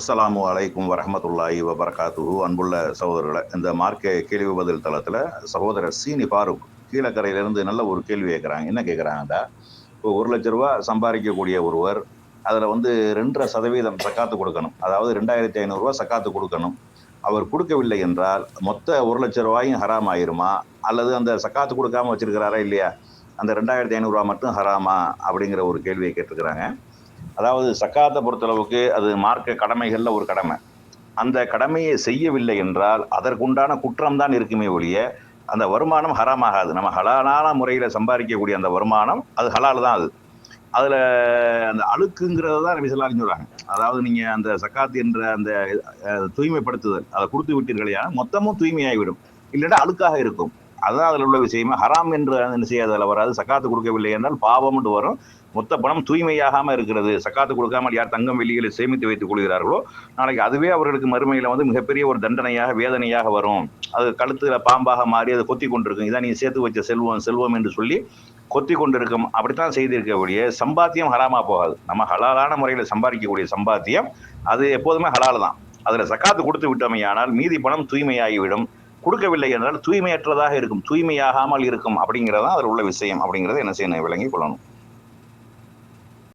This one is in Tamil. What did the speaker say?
அஸ்ஸலாமு அலைக்கும் வரமத்துல்லாஹி வபரகாத்துஹு. அன்புள்ள சகோதரர்களை இந்த மார்க்க கேள்வி பதில் தளத்தில் சகோதரர் சீனி ஃபாரூக் கீழக்கரையிலேருந்து நல்ல ஒரு கேள்வி கேட்குறாங்க என்ன கேட்குறாங்கண்டா இப்போ ஒரு லட்ச ரூபா சம்பாதிக்கக்கூடிய ஒருவர் அதில் வந்து ரெண்டரை சதவீதம் சக்காத்து கொடுக்கணும். அதாவது ரெண்டாயிரத்தி ஐநூறுரூவா சக்காத்து கொடுக்கணும். அவர் கொடுக்கவில்லை என்றால் மொத்த ஒரு லட்ச ரூபாயும் ஹராம் ஆயிருமா? அல்லது அந்த சக்காத்து கொடுக்காம வச்சிருக்கிறாரா இல்லையா? அந்த ரெண்டாயிரத்தி ஐநூறுரூவா மட்டும் ஹராமா? அப்படிங்கிற ஒரு கேள்வியை கேட்டிருக்கிறாங்க. அதாவது சக்காத்தை பொறுத்தளவுக்கு அது மார்க்க கடமைகளில் ஒரு கடமை. அந்த கடமையை செய்யவில்லை என்றால் அதற்குண்டான குற்றம் தான் இருக்குமே ஒழிய அந்த வருமானம் ஹராமாகாது. நம்ம ஹலாலான முறையில் சம்பாதிக்கக்கூடிய அந்த வருமானம் அது ஹலால் தான் அது. அதில் அந்த அழுக்குங்கிறத தான் நபி சொல்கிறாங்க அதாவது நீங்கள் அந்த சக்காத்து என்ற அந்த தூய்மைப்படுத்துதல் அதை கொடுத்து விட்டீர்களையா மொத்தமும் தூய்மையாகிவிடும். இல்லைன்னா அழுக்காக இருக்கும். அதுதான் அதில் உள்ள விஷயமே. ஹராம் என்று என்ன செய்யாது அதில் வராது. சக்காத்து கொடுக்கவில்லை என்றால் பாவம்னு வரும். மொத்த பணம் தூய்மையாகாமல் இருக்கிறது. சக்காத்து கொடுக்காமல் யார் தங்கம் வெளியில் சேமித்து வைத்துக் கொள்கிறார்களோ நாளைக்கு அதுவே அவர்களுக்கு மறுமையில் வந்து மிகப்பெரிய ஒரு தண்டனையாக வேதனையாக வரும். அது கழுத்தில் பாம்பாக மாறி அதை கொத்தி கொண்டிருக்கும். இதான் நீ சேர்த்து வச்ச செல்வம் செல்வம் என்று சொல்லி கொத்தி கொண்டிருக்கும். அப்படித்தான் செய்திருக்கக்கூடிய சம்பாத்தியம் ஹராமா போகாது. நம்ம ஹலாலான முறையில் சம்பாதிக்கக்கூடிய சம்பாத்தியம் அது எப்போதுமே ஹலால் தான். அதில் சக்காத்து கொடுத்து விட்டோமையானால் மீதி பணம் தூய்மையாகிவிடும். கொடுக்கவில்லை என்றால் தூய்மையற்றதாக இருக்கும் தூய்மையாகாமல் இருக்கும் அப்படிங்கிறதான் அதில் உள்ள விஷயம் அப்படிங்கிறத என்ன செய்யணும்? விளங்கி கொள்ளணும்.